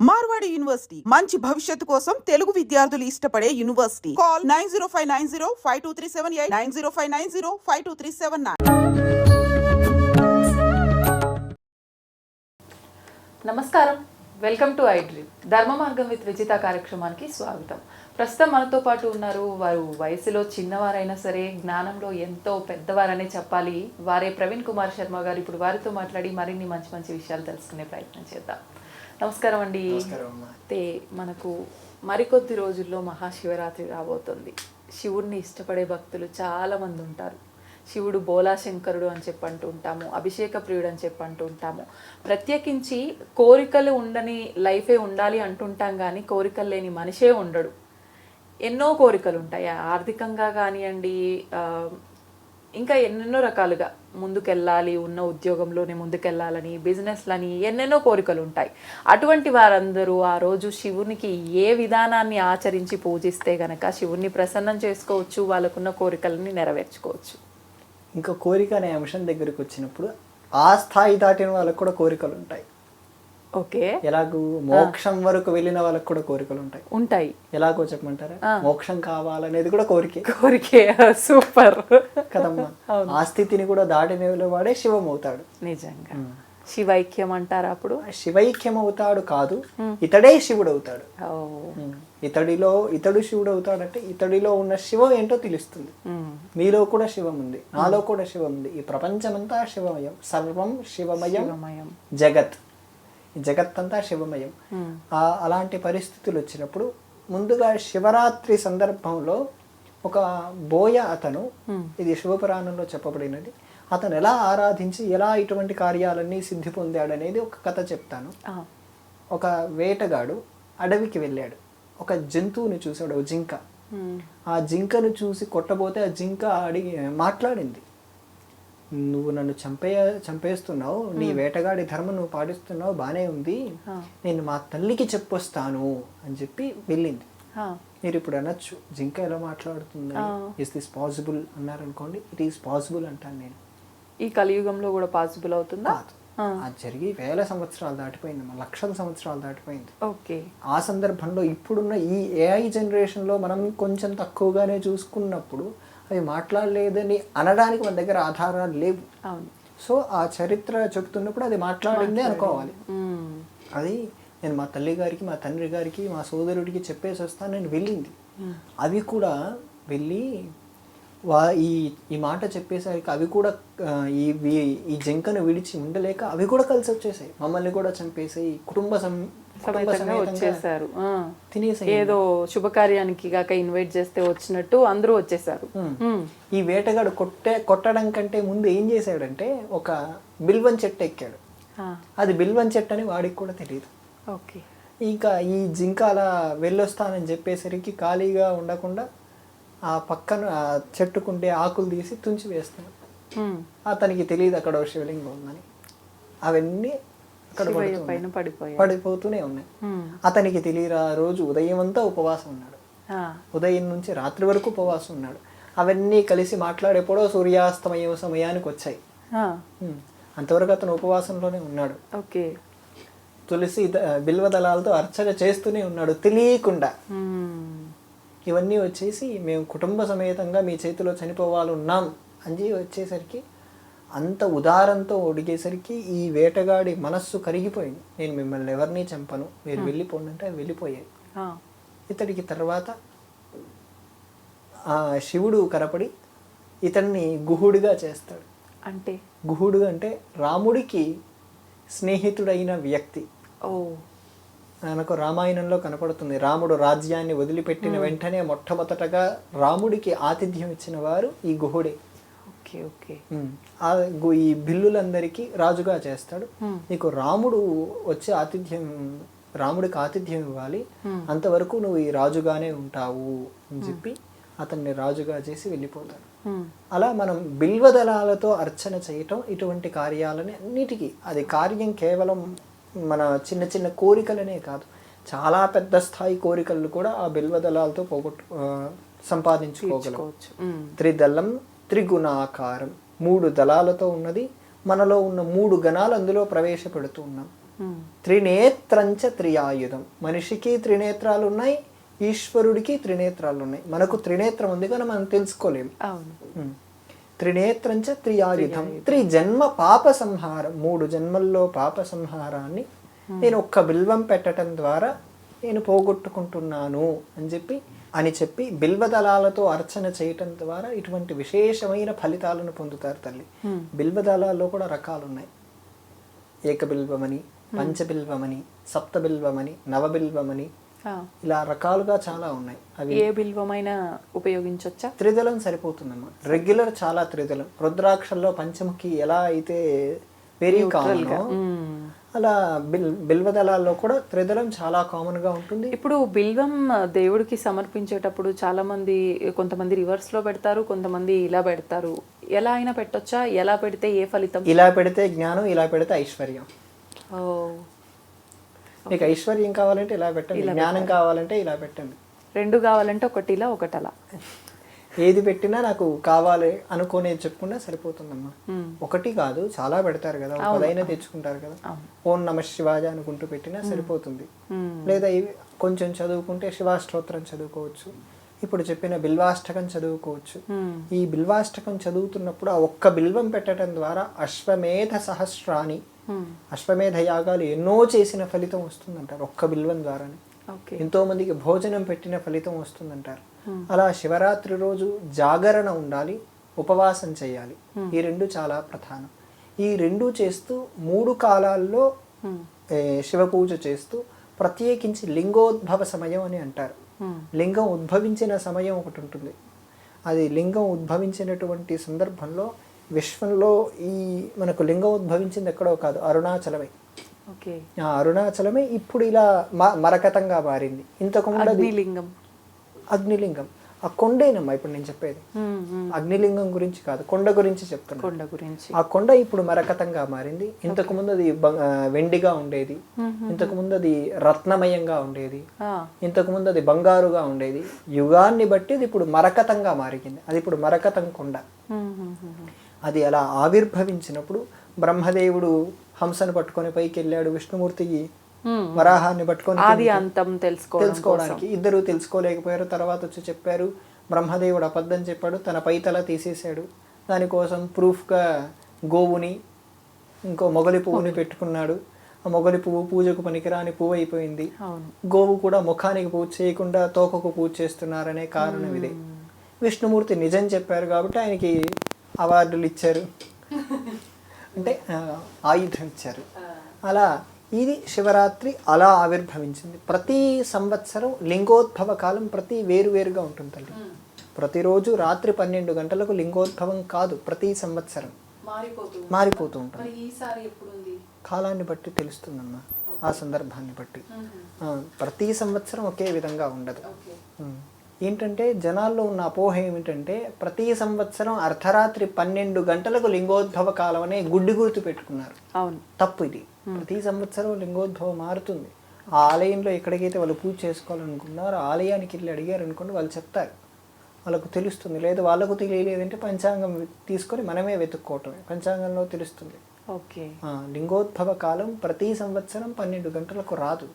Marwadi university మంచి భవిష్యత్తు కోసం తెలుగు విద్యార్థులు ఇష్టపడే university. Call nine zero five nine zero five two three seven eight nine zero five nine zero five two three seven nine. నమస్కారం. Welcome to I dream. ధర్మ మార్గం with Vijitha కార్యక్రమానికి స్వాగతం. ప్రస్తుతం మనతో పాటు ఉన్నారు వారు వయసులో చిన్నవారైనా సరే జ్ఞానంలో ఎంతో పెద్దవారనే చెప్పాలి. వారే ప్రవీణ్ కుమార్ శర్మ గారు ఇప్పుడు వారితో మాట్లాడి మరిన్ని మంచి మంచి విషయాలు తెలుసుకునే ప్రయత్నం చేద్దాం. నమస్కారం అండి. అయితే మనకు మరికొద్ది రోజుల్లో మహాశివరాత్రి రాబోతుంది. శివుణ్ణి ఇష్టపడే భక్తులు చాలా మంది ఉంటారు. శివుడు బోలాశంకరుడు అని చెప్పి అంటూ ఉంటాము అభిషేక ప్రియుడు అని చెప్పి అంటూ ఉంటాము. ప్రత్యేకించి కోరికలు ఉండని లైఫే ఉండాలి అంటుంటాం కానీ కోరికలు లేని మనిషే ఉండడు. ఎన్నో కోరికలు ఉంటాయి ఆర్థికంగా కానివ్వండి ఇంకా ఎన్నెన్నో రకాలుగా ముందుకెళ్ళాలి ఉన్న ఉద్యోగంలోనే ముందుకెళ్ళాలని బిజినెస్లని ఎన్నెన్నో కోరికలు ఉంటాయి అటువంటి వారందరూ ఆ రోజు శివునికి ఏ విధానాన్ని ఆచరించి పూజిస్తే గనక శివుణ్ణి ప్రసన్నం చేసుకోవచ్చు వాళ్ళకున్న కోరికలని నెరవేర్చుకోవచ్చు. ఇంకా కోరిక అనే అంశం దగ్గరికి వచ్చినప్పుడు ఆ స్థాయి దాటిన వాళ్ళకు కూడా కోరికలు ఉంటాయి ఓకే. ఎలాగూ మోక్షం వరకు వెళ్ళిన వాళ్ళకు కూడా కోరికలు ఉంటాయి. ఉంటాయి. ఎలాగో చెప్పమంటారా? మోక్షం కావాలనేది కూడా కోరికే. కోరికే. సూపర్. కదమ్మా. ఆ స్థితిని కూడా దాటిన వాడే శివం అవుతాడు నిజంగా శివైక్యం అంటారా అప్పుడు? శివైక్యం అవుతాడు కాదు ఇతడే శివుడు అవుతాడు. ఇతడిలో ఇతడు శివుడు అవుతాడంటే ఇతడిలో ఉన్న శివం ఏంటో తెలుస్తుంది. మీలో కూడా శివం ఉంది నాలో కూడా శివం ఉంది ఈ ప్రపంచమంతా శివమయం సర్వం శివమయం. జగత్. ఈ జగత్ అంతా శివమయం అలాంటి పరిస్థితులు వచ్చినప్పుడు ముందుగా శివరాత్రి సందర్భంలో ఒక బోయ అతను ఇది శివపురాణంలో చెప్పబడినది అతను ఎలా ఆరాధించి ఎలా ఇటువంటి కార్యాలన్నీ సిద్ధి పొందాడనేది ఒక కథ చెప్తాను. ఒక వేటగాడు అడవికి వెళ్ళాడు. ఒక జంతువుని చూశాడు జింక. ఆ జింకను చూసి కొట్టబోతే ఆ జింక అడిగి మాట్లాడింది. నువ్వు నన్ను చంపే చంపేస్తున్నావు నీ వేటగాడి ధర్మం నువ్వు పాటిస్తున్నావు బానే ఉంది. నేను మా తల్లికి చెప్పొస్తాను అని చెప్పి వెళ్ళింది. మీరు ఇప్పుడు అనొచ్చు. జింక ఎలా మాట్లాడుతుంది? ఇస్ దిస్ పాసిబుల్ అన్నారనుకోండి. ఇట్ ఈస్ పాసిబుల్ అంటాను నేను. ఈ కలియుగంలో కూడా పాసిబుల్ అవుతుందా? అది జరిగి వేల సంవత్సరాలు దాటిపోయింది. లక్షల సంవత్సరాలు దాటిపోయింది. ఓకే. ఆ సందర్భంలో ఇప్పుడున్న ఈ ఏఐ జనరేషన్లో మనం కొంచెం తక్కువగానే చూసుకున్నప్పుడు అవి మాట్లాడలేదని అనడానికి మన దగ్గర ఆధారాలు లేవు. సో ఆ చరిత్ర చెప్తున్నప్పుడు అది మాట్లాడిందే అనుకోవాలి. అది నేను మా తల్లి గారికి మా తండ్రి గారికి మా సోదరుడికి చెప్పేసి వస్తాను నేను వెళ్ళింది. అవి కూడా వెళ్ళి వా ఈ ఈ మాట చెప్పేసరికి అవి కూడా ఈ ఈ జింకను విడిచి ఉండలేక అవి కూడా కలిసి వచ్చేసాయి. మమ్మల్ని కూడా చంపేసాయి. కుటుంబ సం వచ్చేసారు. ఏదో శుభకార్యానికి కాక ఇన్వైట్ చేస్తే వచ్చినట్టు అందరూ వచ్చేసారు. ఈ వేటగాడు కొట్టే కొట్టడం కంటే ముందు ఏం చేశాడంటే ఒక బిల్వం చెట్టు ఎక్కాడు. అది బిల్వం చెట్టు అని వాడికి కూడా తెలియదు ఓకే. ఇంకా ఈ జింక అలా వెళ్ళొస్తానని చెప్పేసరికి ఖాళీగా ఉండకుండా ఆ పక్కన చెట్టుకుంటే ఆకులు తీసి తుంచి వేస్తాడు. అతనికి తెలియదు అక్కడ శివలింగం ఉందని. అవన్నీ అక్కడ పడిపోతూనే ఉన్నాయి. అతనికి తెలియదు ఆ రోజు ఉదయం అంతా ఉపవాసం ఉన్నాడు. ఉదయం నుంచి రాత్రి వరకు ఉపవాసం ఉన్నాడు. అవన్నీ కలిసి మాట్లాడేప్పుడో సూర్యాస్తమయం సమయానికి వచ్చాయి. అంతవరకు అతను ఉపవాసంలోనే ఉన్నాడు. ఓకే. తులసి బిల్వ దళాలతో అర్చన చేస్తూనే ఉన్నాడు. తెలియకుండా. ఇవన్నీ వచ్చేసి మేము కుటుంబ సమేతంగా మీ చేతిలో చనిపోవాలన్నాం అని వచ్చేసరికి అంత ఉదారంతో ఒడిగేసరికి ఈ వేటగాడి మనస్సు కరిగిపోయింది. నేను మిమ్మల్ని ఎవరిని చంపను? మీరు వెళ్ళిపోండి అంటే వెళ్ళిపోయాయి. ఇతడికి తర్వాత ఆ శివుడు కనపడి ఇతన్ని గుహుడిగా చేస్తాడు. అంటే? గుహుడు అంటే రాముడికి స్నేహితుడైన వ్యక్తి. ఓ. మనకు రామాయణంలో కనపడుతుంది. రాముడు రాజ్యాన్ని వదిలిపెట్టిన వెంటనే మొట్టమొదటగా రాముడికి ఆతిథ్యం ఇచ్చిన వారు ఈ గుహుడే. Okay okay. గు- ఈ బిల్లులందరికీ రాజుగా చేస్తాడు. నీకు రాముడు వచ్చి ఆతిథ్యం రాముడికి ఆతిథ్యం ఇవ్వాలి. అంతవరకు నువ్వు ఈ రాజుగానే ఉంటావు అని చెప్పి అతన్ని రాజుగా చేసి వెళ్ళిపోతాడు. అలా మనం బిల్వదళాలతో అర్చన చేయటం ఇటువంటి కార్యాలని అన్నిటికీ. అది కార్యం కేవలం మన చిన్న చిన్న కోరికలనే కాదు. చాలా పెద్ద స్థాయి కోరికలు కూడా ఆ బిల్వదళాలతో పోగొట్టు ఆ, సంపాదించుకోగలం. తీర్చుకోవచ్చు. ఉమ్. త్రిదళం త్రిగుణాకారం మూడు దళాలతో ఉన్నది. మనలో ఉన్న మూడు గణాలు అందులో ప్రవేశపెడుతూ ఉన్నాం. త్రినేత్రంచ త్రియాయుధం. మనిషికి త్రినేత్రాలు ఉన్నాయి ఈశ్వరుడికి త్రినేత్రాలు ఉన్నాయి. మనకు త్రినేత్రం ఉంది కానీ మనం తెలుసుకోలేము. త్రినేత్రంచ త్రియాయుధం. త్రిజన్మ పాప సంహారం మూడు జన్మల్లో పాప సంహారాన్ని నేను ఒక్క బిల్వం పెట్టడం ద్వారా నేను పోగొట్టుకుంటున్నాను అని చెప్పి అని చెప్పి బిల్వదళాలతో అర్చన చేయటం ద్వారా ఇటువంటి విశేషమైన ఫలితాలను పొందుతారు తల్లి. బిల్వదళాల్లో కూడా రకాలు ఉన్నాయి ఏకబిల్వమని పంచబిల్వమని సప్తబిల్వమని నవబిల్వమని. ఇలా రకాలుగా చాలా ఉన్నాయి. అవి ఏ బిల్వమైనా ఉపయోగించవచ్చా త్రిదళం సరిపోతుందమ్మా రెగ్యులర్ చాలా త్రిదళం. రుద్రాక్షల్లో పంచముఖి ఎలా అయితే వెరీ కామన్ అలా బిల్ బిల్వదళాల్లో కూడా త్రిదళం చాలా కామన్గా ఉంటుంది. ఇప్పుడు బిల్వం దేవుడికి సమర్పించేటప్పుడు చాలా మంది కొంతమంది రివర్స్లో పెడతారు కొంతమంది ఇలా పెడతారు. ఎలా అయినా పెట్టొచ్చా? ఎలా పెడితే ఏ ఫలితం? ఇలా పెడితే జ్ఞానం ఇలా పెడితే ఐశ్వర్యం. ఓ. మీకు ఐశ్వర్యం కావాలంటే ఇలా పెట్టండి జ్ఞానం కావాలంటే ఇలా పెట్టండి. రెండు కావాలంటే ఒకటి ఇలా ఒకటి అలా ఏది పెట్టినా నాకు కావాలి అనుకునేది చెప్పుకున్నా సరిపోతుందమ్మా. మ్మ్. ఒకటి కాదు చాలా పెడతారు కదా ఒక పదైనా తెచ్చుకుంటారు కదా. ఓం నమ శివాజ అనుకుంటూ పెట్టినా సరిపోతుంది. లేదా కొంచెం చదువుకుంటే శివాష్టోత్రం చదువుకోవచ్చు. ఇప్పుడు చెప్పిన బిల్వాష్టకం చదువుకోవచ్చు. ఈ బిల్వాష్టకం చదువుతున్నప్పుడు ఆ ఒక్క బిల్వం పెట్టడం ద్వారా అశ్వమేధ సహస్రాని. అశ్వమేధ యాగాలు ఎన్నో చేసిన ఫలితం వస్తుందంటారు ఒక్క బిల్వం ద్వారానే. ఎంతో మందికి భోజనం పెట్టిన ఫలితం వస్తుందంటారు. అలా శివరాత్రి రోజు జాగరణ ఉండాలి ఉపవాసం చేయాలి. ఈ రెండు చాలా ప్రధానం. ఈ రెండు చేస్తూ మూడు కాలాల్లో శివ పూజ చేస్తూ ప్రత్యేకించి లింగోద్భవ సమయం అని అంటారు. లింగం ఉద్భవించిన సమయం ఒకటి ఉంటుంది. అది లింగం ఉద్భవించినటువంటి సందర్భంలో విశ్వంలో ఈ మనకు లింగం ఉద్భవించింది ఎక్కడో కాదు అరుణాచలమే. ఓకే. ఆ అరుణాచలమే ఇప్పుడు ఇలా మరకతంగా మారింది. ఇంతకుముందు అగ్నిలింగం. అగ్నిలింగం. ఆ కొండేనమ్మా ఇప్పుడు నేను చెప్పేది. అగ్నిలింగం గురించి కాదు కొండ గురించి చెప్తున్నా. కొండ గురించి. ఆ కొండ ఇప్పుడు మరకతంగా మారింది. ఇంతకు ముందు అది వెండిగా ఉండేది. ఇంతకు ముందు అది రత్నమయంగా ఉండేది. ఇంతకు ముందు అది బంగారుగా ఉండేది. యుగాన్ని బట్టి అది ఇప్పుడు మరకతంగా మారింది అది ఇప్పుడు మరకతం కొండ. అది అలా ఆవిర్భవించినప్పుడు బ్రహ్మదేవుడు హంసను పట్టుకొని పైకి వెళ్ళాడు విష్ణుమూర్తికి. వరాహాన్ని పట్టుకొని ఆది అంతం తెలుసుకోవడం తెలుసుకోవడానికి. ఇద్దరు తెలుసుకోలేకపోయారు. తర్వాత వచ్చి చెప్పారు బ్రహ్మదేవుడు అబద్ధం చెప్పాడు తన పైతల తీసేశాడు. దానికోసం ప్రూఫ్గా గోవుని ఇంకో మొగలి పువ్వుని పెట్టుకున్నాడు. ఆ మొగలి పువ్వు పూజకు పనికిరాని పువ్వు అయిపోయింది. గోవు కూడా ముఖానికి పూజ చేయకుండా తోకకు పూజ చేస్తున్నారనే కారణం ఇదే. విష్ణుమూర్తి నిజం చెప్పారు కాబట్టి ఆయనకి అవార్డులు ఇచ్చారు. అంటే ఆయుధం ఇచ్చారు. అలా ఇది శివరాత్రి అలా ఆవిర్భవించింది. ప్రతి సంవత్సరం లింగోద్భవ కాలం ప్రతి వేరువేరుగా ఉంటుంది తల్లి ప్రతిరోజు రాత్రి పన్నెండు గంటలకు లింగోద్భవం కాదు ప్రతి సంవత్సరం. మారిపోతూ ఉంటుంది. కాలాన్ని బట్టి తెలుస్తుందమ్మా ఆ సందర్భాన్ని బట్టి. ప్రతి సంవత్సరం ఒకే విధంగా ఉండదు. ఏంటంటే జనాల్లో ఉన్న అపోహ ఏమిటంటే ప్రతి సంవత్సరం అర్ధరాత్రి పన్నెండు గంటలకు లింగోద్భవ కాలం అనే గుడ్డి గుర్తు పెట్టుకున్నారు. అవును. తప్పు ఇది. ప్రతి సంవత్సరం లింగోద్భవం మారుతుంది. ఆ ఆలయంలో ఎక్కడికైతే వాళ్ళు పూజ చేసుకోవాలనుకున్నారో ఆలయానికి వెళ్ళి అడిగారు అనుకోండి వాళ్ళు చెప్తారు. వాళ్ళకు తెలుస్తుంది. లేదు వాళ్ళకు తెలియలేదంటే పంచాంగం తీసుకొని మనమే వెతుక్కోవటమే. పంచాంగంలో తెలుస్తుంది. లింగోద్భవ కాలం ప్రతి సంవత్సరం పన్నెండు గంటలకు రాదు.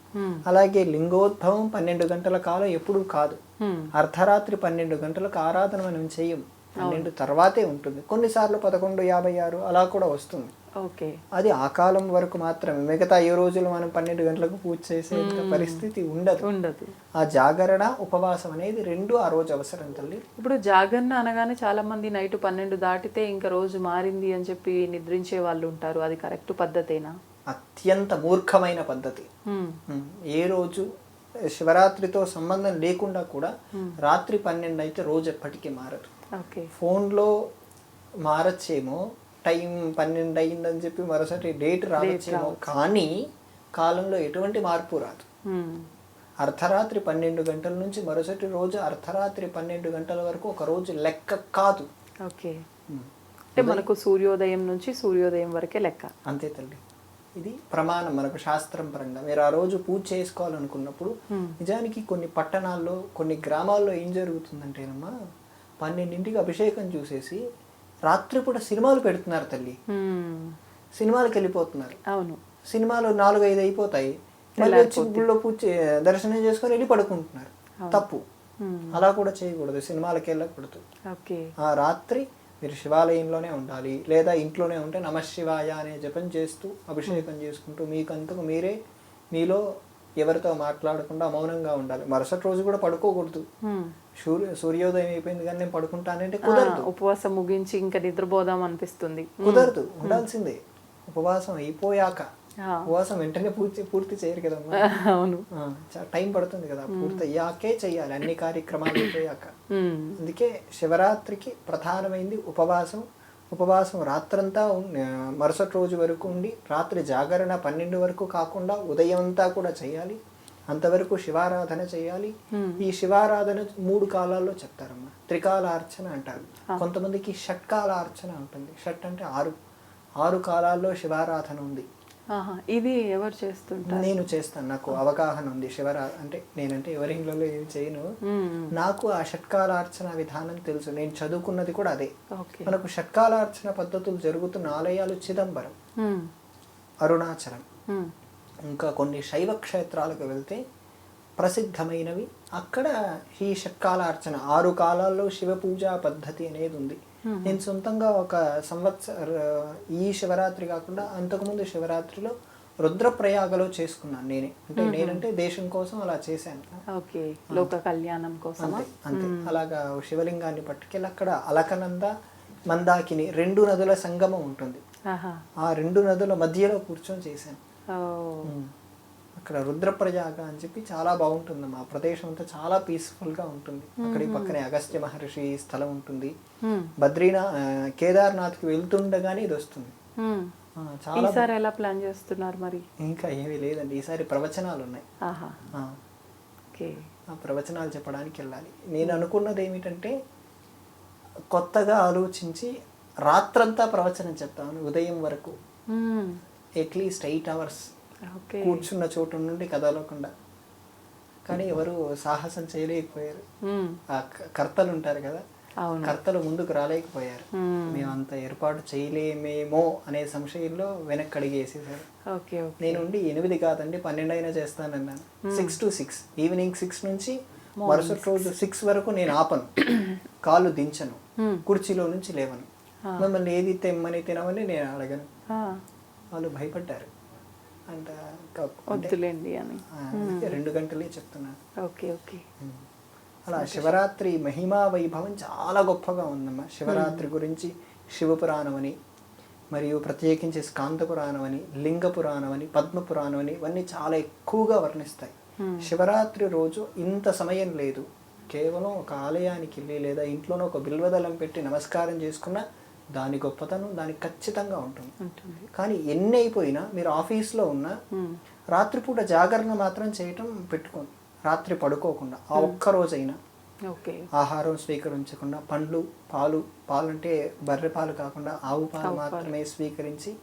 అలాగే లింగోద్భవం పన్నెండు గంటల కాలం ఎప్పుడూ కాదు. అర్ధరాత్రి పన్నెండు గంటలకు ఆరాధన మనం చెయ్యం పన్నెండు తర్వాతే ఉంటుంది. కొన్నిసార్లు పదకొండు యాభై ఆరు అలా కూడా వస్తుంది. ఓకే. అది ఆ కాలం వరకు మాత్రమే. మిగతా ఏ రోజులు మనం పన్నెండు గంటలకు పూజ చేసే పరిస్థితి ఉండదు. ఉండదు. ఆ జాగరణ ఉపవాసం అనేది రెండు ఆ రోజు అవసరం తల్లి. ఇప్పుడు జాగరణ అనగానే చాలా మంది నైట్ పన్నెండు దాటితే ఇంకా రోజు మారింది అని చెప్పి నిద్రించే వాళ్ళు ఉంటారు. అది కరెక్ట్ పద్ధతేనా? అత్యంత మూర్ఖమైన పద్ధతి. ఏ రోజు శివరాత్రితో సంబంధం లేకుండా కూడా రాత్రి పన్నెండు అయితే రోజు ఎప్పటికీ మారదు. ఫోన్లో మారచ్చేమో టైం పన్నెండు అయిందని చెప్పి మరోసారి డేట్ రావచ్చేమో కానీ కాలంలో ఎటువంటి మార్పు రాదు. అర్ధరాత్రి పన్నెండు గంటల నుంచి మరుసటి రోజు అర్ధరాత్రి పన్నెండు గంటల వరకు ఒక రోజు లెక్క కాదు. ఓకే. అంటే మనకు సూర్యోదయం నుంచి సూర్యోదయం వరకే లెక్క. అంతే తల్లి. ఇది ప్రమాణం మనకు శాస్త్రం పరంగా. మీరు ఆ రోజు పూజ చేసుకోవాలనుకున్నప్పుడు నిజానికి కొన్ని పట్టణాల్లో కొన్ని గ్రామాల్లో ఏం జరుగుతుందంటేనమ్మా పన్నెండింటికి అభిషేకం చూసేసి రాత్రిపూట సినిమాలు పెడుతున్నారు తల్లి. సినిమాలకు వెళ్ళిపోతున్నారు. అవును. సినిమాలు నాలుగు ఐదు అయిపోతాయి. మళ్ళీ వచ్చి గుళ్ళో పూజ దర్శనం చేసుకొని వెళ్ళి పడుకుంటున్నారు. తప్పు. అలా కూడా చేయకూడదు. సినిమాలకి వెళ్ళకూడదు. ఓకే. ఆ రాత్రి మీరు శివాలయంలోనే ఉండాలి. లేదా ఇంట్లోనే ఉంటే నమ శివాయ అనే జపం చేస్తూ అభిషేకం చేసుకుంటూ మీకంతకు మీరే మీలో ఎవరితో మాట్లాడకుండా మౌనంగా ఉండాలి. మరుసటి రోజు కూడా పడుకోకూడదు. సూర్య సూర్యోదయం అయిపోయింది కానీ నేను పడుకుంటానంటే కుదరదు. ఉపవాసం ముగించి ఇంకా నిద్రపోదాం అనిపిస్తుంది. కుదరదు. ఉండాల్సిందే. ఉపవాసం అయిపోయాక. ఉపవాసం వెంటనే పూర్తి పూర్తి చేయరు కదమ్మా అవును. టైం పడుతుంది కదా. పూర్తి అయ్యాకే చెయ్యాలి అన్ని కార్యక్రమాలు అయిపోయాక. అందుకే శివరాత్రికి ప్రధానమైంది ఉపవాసం. ఉపవాసం రాత్రంతా మరుసటి రోజు వరకు ఉండి రాత్రి జాగరణ పన్నెండు వరకు కాకుండా ఉదయం అంతా కూడా చేయాలి. అంతవరకు శివారాధన చేయాలి. ఈ శివారాధన మూడు కాలాల్లో చెప్తారమ్మా. త్రికాల అర్చన అంటారు కొంతమందికి షట్కాల అర్చన ఉంటుంది. షట్ అంటే ఆరు. ఆరు కాలాల్లో శివారాధన ఉంది. ఇది ఎవరు చేస్తుంటారు? నేను చేస్తాను. నాకు అవగాహన ఉంది. శివరా అంటే నేనంటే ఎవరి ఇళ్ళలో ఏమి చేయను. నాకు ఆ షట్కాలార్చన విధానం తెలుసు. నేను చదువుకున్నది కూడా అదే. మనకు షట్కాలార్చన పద్ధతులు జరుగుతున్న ఆలయాలు చిదంబరం. అరుణాచలం. ఇంకా కొన్ని శైవ క్షేత్రాలకు వెళ్తే ప్రసిద్ధమైనవి. అక్కడ ఈ షట్కాలార్చన ఆరు కాలాల్లో శివ పూజా పద్ధతి అనేది ఉంది. నేను సొంతంగా ఒక సంవత్సర ఈ శివరాత్రి కాకుండా అంతకుముందు శివరాత్రిలో రుద్రప్రయాగలో చేసుకున్నాను నేనే. అంటే నేనంటే దేశం కోసం అలా చేశాను. ఓకే. లోక కళ్యాణం కోసమా? అంతే అలాగా శివలింగాన్ని పట్టుకెళ్ళి అక్కడ అలకనంద మందాకిని రెండు నదుల సంగమం ఉంటుంది. ఆ రెండు నదుల మధ్యలో కూర్చొని చేశాను. అక్కడ రుద్రప్రయాగ అని చెప్పి చాలా బాగుంటుంది. ఆ ప్రదేశం అంతా చాలా peaceful గా ఉంటుంది. అక్కడ ఈ పక్కనే అగస్త్య మహర్షి స్థలం ఉంటుంది. బద్రీనా కేదార్నాథ్కి వెళ్తుండగానే ఇది వస్తుంది. చాలా ఈసారి ఎలా ప్లాన్ చేస్తున్నారు మరి? ఇంకా ఏమీ లేదండి. ఈసారి ప్రవచనాలు ఉన్నాయి. ఓకే. ఆ ప్రవచనాలు చెప్పడానికి వెళ్ళాలి. నేను అనుకున్నది ఏమిటంటే కొత్తగా ఆలోచించి రాత్రంతా ప్రవచనం చెప్తాను. ఉదయం వరకు. అట్లీస్ట్ ఎయిట్ అవర్స్ కూర్చున్న చోటు నుండి కదలకుండా. కానీ ఎవరు సాహసం చేయలేకపోయారు. ఆ కర్తలు ఉంటారు కదా. కర్తలు ముందుకు రాలేకపోయారు. మేము అంత ఏర్పాటు చేయలేమేమో అనే సంశయంలో వెనక్కి అడిగేసేసారు నేను ఉండి ఎనిమిది కాదండి పన్నెండు అయినా చేస్తానన్నాను six to six. Evening six నుంచి మరుసటి రోజు సిక్స్ వరకు నేను ఆపను. కాళ్ళు దించను. కుర్చీలో నుంచి లేవను. మిమ్మల్ని ఏది తెమ్మని తినమని నేను అడగను. వాళ్ళు భయపడ్డారు. అంత వద్దులేండి అని. రెండు గంటలే చెప్తున్నాను ఓకే ఓకే. అలా శివరాత్రి మహిమా వైభవం చాలా గొప్పగా ఉందమ్మా. శివరాత్రి గురించి శివపురాణం అని మరియు ప్రత్యేకించి స్కాంత పురాణం అని లింగ పురాణం అని పద్మ పురాణం అని ఇవన్నీ చాలా ఎక్కువగా వర్ణిస్తాయి. శివరాత్రి రోజు ఇంత సమయం లేదు. కేవలం ఒక ఆలయానికి వెళ్ళి లేదా ఇంట్లోనే ఒక బిల్వదళం పెట్టి నమస్కారం చేసుకున్న దాని గొప్పతనం దానికి ఖచ్చితంగా ఉంటుంది. కానీ ఎన్ని అయిపోయినా మీరు ఆఫీస్లో ఉన్నా. రాత్రిపూట జాగరణ మాత్రం చేయటం పెట్టుకోండి రాత్రి పడుకోకుండా ఆ ఒక్క రోజైనా. ఓకే. ఆహారం స్వీకరించకుండా పండ్లు పాలు పాలు అంటే బర్రె పాలు కాకుండా ఆవు పాలు మాత్రమే స్వీకరించి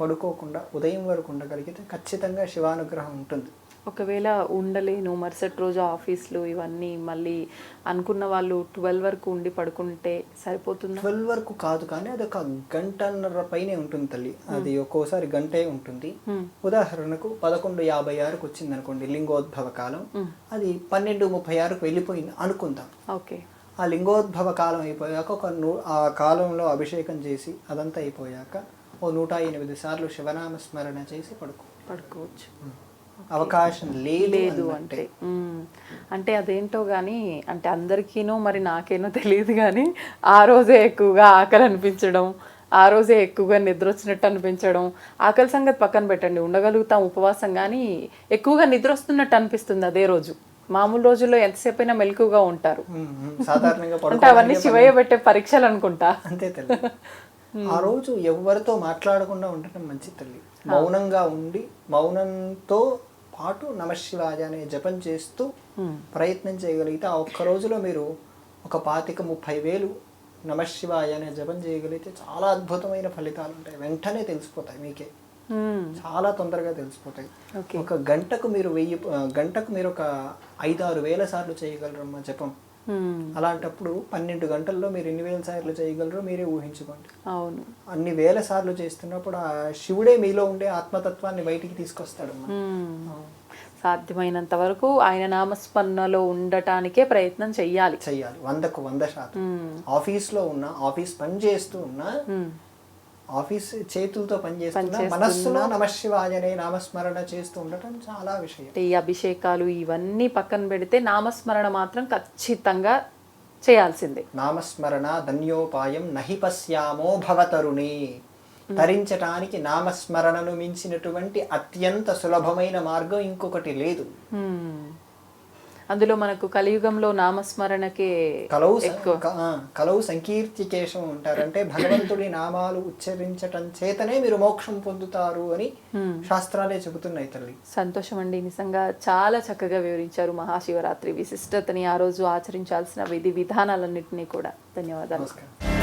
పడుకోకుండా ఉదయం వరకు ఉండగలిగితే ఖచ్చితంగా శివానుగ్రహం ఉంటుంది. ఒకవేళ ఉండలేను మరుసటి రోజు ఆఫీస్లు ఇవన్నీ మళ్ళీ అనుకున్న వాళ్ళు ట్వెల్వ్ వరకు ఉండి పడుకుంటే సరిపోతుందా? ట్వెల్వ్ వరకు కాదు కానీ అది ఒక గంటన్నర పైనే ఉంటుంది తల్లి. అది ఒక్కోసారి గంటే ఉంటుంది. Hmm. ఉదాహరణకు పదకొండు యాభై ఆరుకు వచ్చింది అనుకోండి లింగోద్భవ కాలం. అది పన్నెండు ముప్పై ఆరుకు వెళ్ళిపోయింది అనుకుందాం. ఓకే. ఆ లింగోద్భవ కాలం అయిపోయాక ఒక నూ ఆ కాలంలో అభిషేకం చేసి అదంతా అయిపోయాక ఓ నూట ఎనిమిది సార్లు శివనామ స్మరణ చేసి పడుకో. పడుకోవచ్చు. అవకాశం లేదు. అంటే. అంటే అదేంటో కానీ అంటే అందరికీనో మరి నాకేనో తెలియదు కానీ ఆ రోజే ఎక్కువగా ఆకలి అనిపించడం ఆ రోజే ఎక్కువగా నిద్ర వచ్చినట్టు అనిపించడం ఆకలి సంగతి పక్కన పెట్టండి ఉండగలుగుతాం ఉపవాసం కానీ ఎక్కువగా నిద్ర వస్తున్నట్టు అనిపిస్తుంది అదే రోజు. మామూలు రోజుల్లో ఎంతసేపు అయినా మెలకుగా ఉంటారు. అంటే అవన్నీ శివయ్య పెట్టే పరీక్షలు అనుకుంటా. అంతే తల్లి. ఆ రోజు ఎవరితో మాట్లాడకుండా ఉండటం మంచి తల్లి. మౌనంగా ఉండి మౌనంతో పాటు నమశివాయ అనే జపం చేస్తూ ప్రయత్నం చేయగలిగితే ఆ ఒక్క రోజులో మీరు ఒక పాతిక ముప్పై వేలు నమశివాయ అనే జపం చేయగలిగితే చాలా అద్భుతమైన ఫలితాలు ఉంటాయి. వెంటనే తెలిసిపోతాయి మీకే. ఉమ్. చాలా తొందరగా తెలిసిపోతాయి. ఒక గంటకు మీరు వెయ్యి గంటకు మీరు ఒక ఐదారు వేల సార్లు చేయగలరమ్మా జపం. అలాంటప్పుడు పన్నెండు గంటల్లో మీరు ఎన్ని వేల సార్లు చేయగలరో మీరే ఊహించుకోండి. అవును. అన్ని వేల సార్లు చేస్తున్నప్పుడు ఆ శివుడే మీలో ఉండే ఆత్మతత్వాన్ని బయటికి తీసుకొస్తాడు. సాధ్యమైనంత వరకు ఆయన నామస్మరణలో ఉండటానికే ప్రయత్నం చెయ్యాలి. చెయ్యాలి. వందకు వంద శాతం. ఆఫీస్లో ఉన్న ఆఫీస్ పని చేస్తూ ఉన్నా. ఆఫీస్ చేతులతో పనిచేస్తున్నా. మనస్సులో నమశివాయనే నామస్మరణ చేస్తూ ఉండటం చాలా విషయం ఈ అభిషేకాలు ఇవన్నీ పక్కన పెడితే నామస్మరణ మాత్రం ఖచ్చితంగా చేయాల్సిందే నామస్మరణ ధన్యోపాయం నహి పశ్యామో భవతరుణి తరించటానికి నామస్మరణను మించినటువంటి అత్యంత సులభమైన మార్గం ఇంకొకటి లేదు. అందులో మనకు కలియుగంలో నామస్మరణకే కలవు కలవు సంకీర్తికేశం ఉంటారంటే భగవంతుడి నామాలు ఉచ్చరించటం చేతనే మీరు మోక్షం పొందుతారు అని శాస్త్రాలే చెబుతున్నాయి తల్లి. సంతోషం అండి నిజంగా చాలా చక్కగా వివరించారు మహాశివరాత్రి విశిష్టతని ఆ రోజు ఆచరించాల్సిన విధి విధానాలన్నింటినీ కూడా. ధన్యవాదాలు. నమస్కారం.